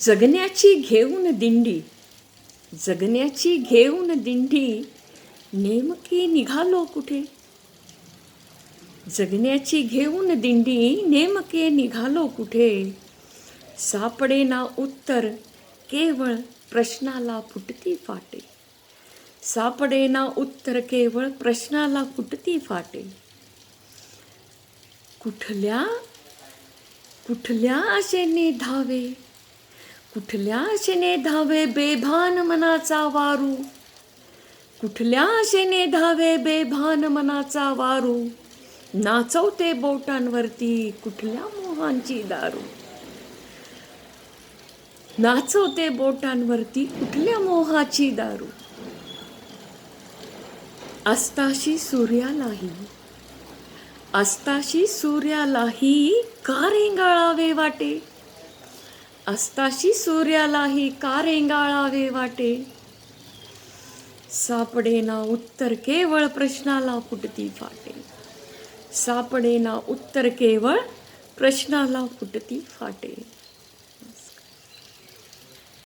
जगण्याची घेऊन दिंडी जगण्याची घेऊन दिंडी नेमकी निघालो कुठे? जगण्याची घेऊन दिंडी नेमके निघालो कुठे? सापडे ना उत्तर केवळ प्रश्नाला फुटती फाटे. सापडे ना उत्तर केवळ प्रश्नाला फुटती फाटे. कुठल्या कुठल्या आशेने धावे? कुठल्या आशेने धावे बेभान मनाचा वारू? कुठल्या आशेने धावे बेभान मनाचा वारू? नाचवते बोटांवरती कुठल्या मोहांची दारू? नाचवते बोटांवरती कुठल्या मोहाची दारू? अस्ताशी सूर्यालाही अस्ताशी सूर्यालाही का रेंगाळावे वाटे? अस्ताशी सूर्यालाही का रेंगाळावे वाटे सापडे ना उत्तर केवळ प्रश्नाला फुटती फाटे सापडे ना उत्तर केवळ प्रश्नाला फुटती फाटे